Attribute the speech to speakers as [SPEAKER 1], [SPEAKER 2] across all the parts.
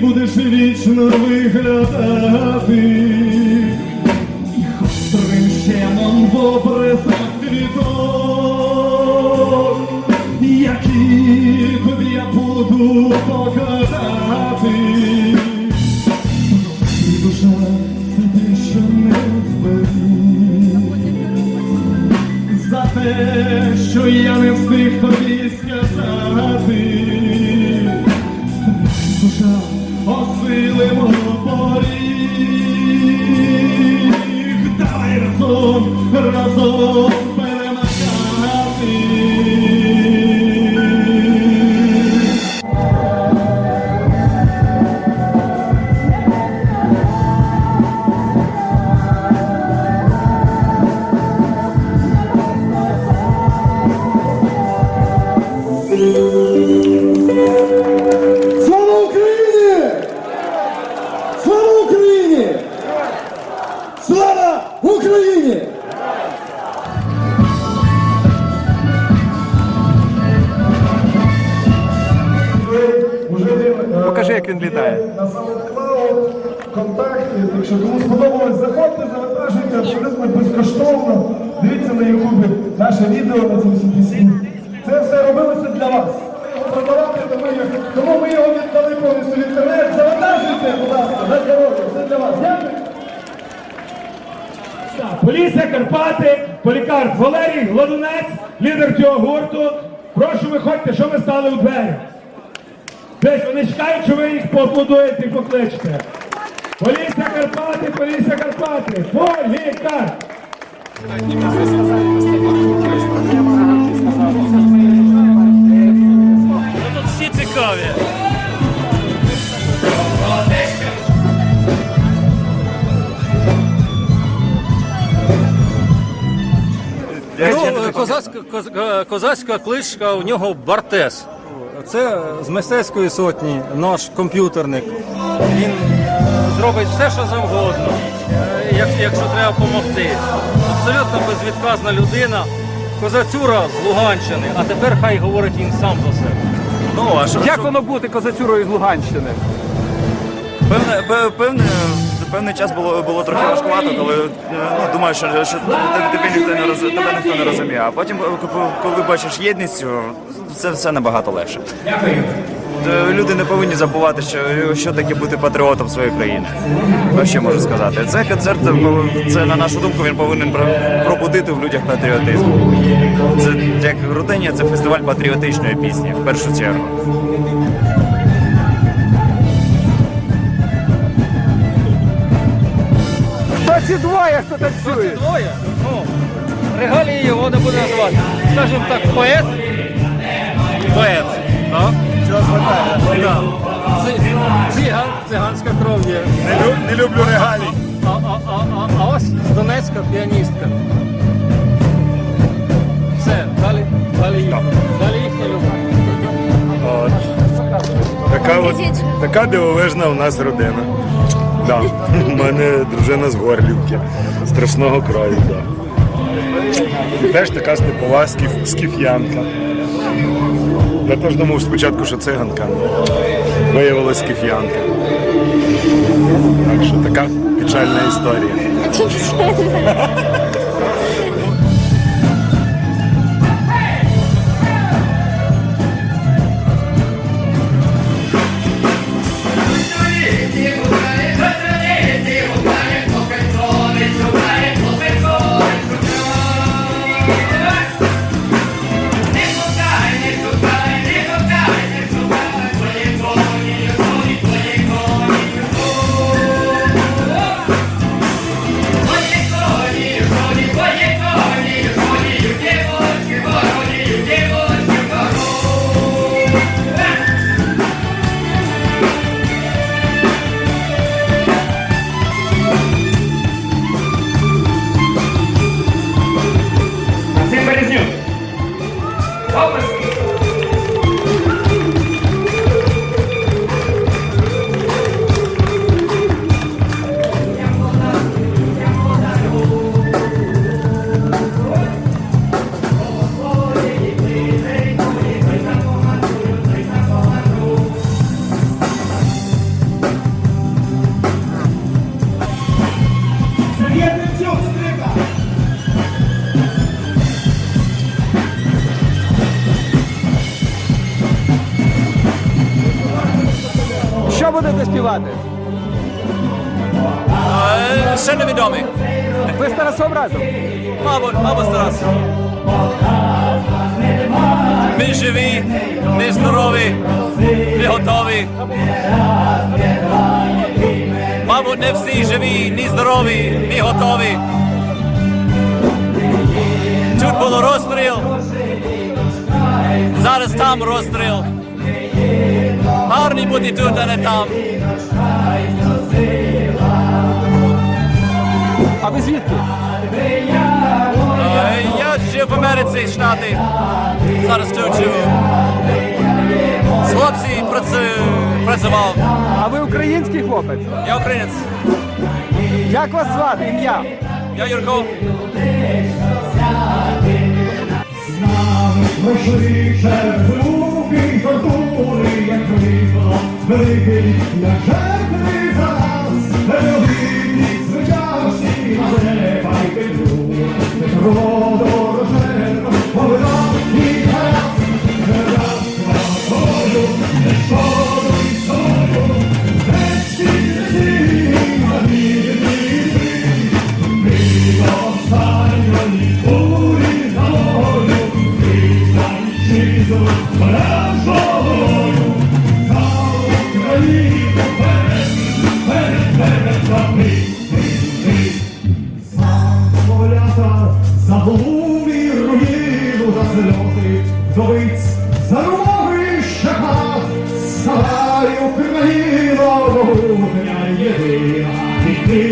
[SPEAKER 1] будеш вічно виглядати гострим щемом в образах квіток, які тобі я буду показати. Душа, це те, не зберіг за те, що я не встиг тобі сказати. Разом,
[SPEAKER 2] Покажи, як він літає.
[SPEAKER 3] На SoundCloud, контакти. Якщо кому сподобалось, заходьте, завантажуйте абсолютно безкоштовно. Дивіться на Ютубі наше відео на цю всю пісні. Це все робилося для вас. Тому, ми- тому ми його віддали повністю в інтернет. Завантажуйте, будь ласка, на здоров'я, все для вас. Дякую.
[SPEAKER 4] Полісся, Карпати, Полікарп Валерій, Гладунець, лідер цього гурту. Прошу виходьте, що ви стали у двері. Десь вони чекають, що ви їх поаплодуєте і покличете. Полісся, Карпати, Полісся, Карпати, Полікарп!
[SPEAKER 5] Тут всі цікаві. Ну, козацька, коз- козацька кличка у нього Бартес. Це з мистецької сотні наш комп'ютерник. Він зробить все, що завгодно, е, якщо треба допомогти. Абсолютно безвідказна людина. Козацюра з Луганщини, а тепер хай говорить він сам за себе.
[SPEAKER 6] Ну, а що?
[SPEAKER 2] Як воно бути козацюрою з Луганщини?
[SPEAKER 6] Певне, пе- певне, певний час було, було трохи важкувато, коли е, ну, думаю, що, що тебе, ніхто не роз, тебе ніхто не розуміє. А потім, е, коли- бачиш єдність, це все набагато легше. Е, Люди не повинні забувати, що, що таке бути патріотом своєї країни. Що можу сказати. Це концерт, це на нашу думку, він повинен пробудити в людях патріотизм. Це як рутині, це фестиваль патріотичної пісні в першу чергу.
[SPEAKER 2] 22 як хто танцює.
[SPEAKER 5] Двоє? Ну, регалії його не буде називати. Скажімо так, поет. Поет. Так? Так. Ци- Циган, циганська кров є.
[SPEAKER 2] Не, люблю регалій.
[SPEAKER 5] А, а, а, а, а ось з Донецька піаністка. Все, далі, далі їхня. Далі їхня любов.
[SPEAKER 7] От. Така, от, така дивовижна у нас родина. Да. У мене дружина з Горлівки, страшного краю. Да. І теж така степова скіф, скіф'янка. Я теж думав спочатку, що циганка, виявилась скіф'янка. Так що така печальна історія.
[SPEAKER 8] Співати?
[SPEAKER 9] Е, Ще невідомий.
[SPEAKER 8] Ви з Тарасом разом?
[SPEAKER 9] Мабуть, мабуть, зараз. Ми живі, ми здорові, ми готові. Мабуть, не всі живі, ні здорові, ні готові. Тут було розстріл. Зараз там розстріл. Тут, а не там.
[SPEAKER 8] А ви звідки?
[SPEAKER 9] Я жив в Америці, Штати. Зараз тут живу. З хлопці працю- працював.
[SPEAKER 8] А ви український хлопець?
[SPEAKER 9] Я українець.
[SPEAKER 8] Як вас звати? Ім'я?
[SPEAKER 9] Я Юрко.
[SPEAKER 2] Важливіше звуки фортуни, як крила, великий, як жертви за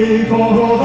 [SPEAKER 2] We're all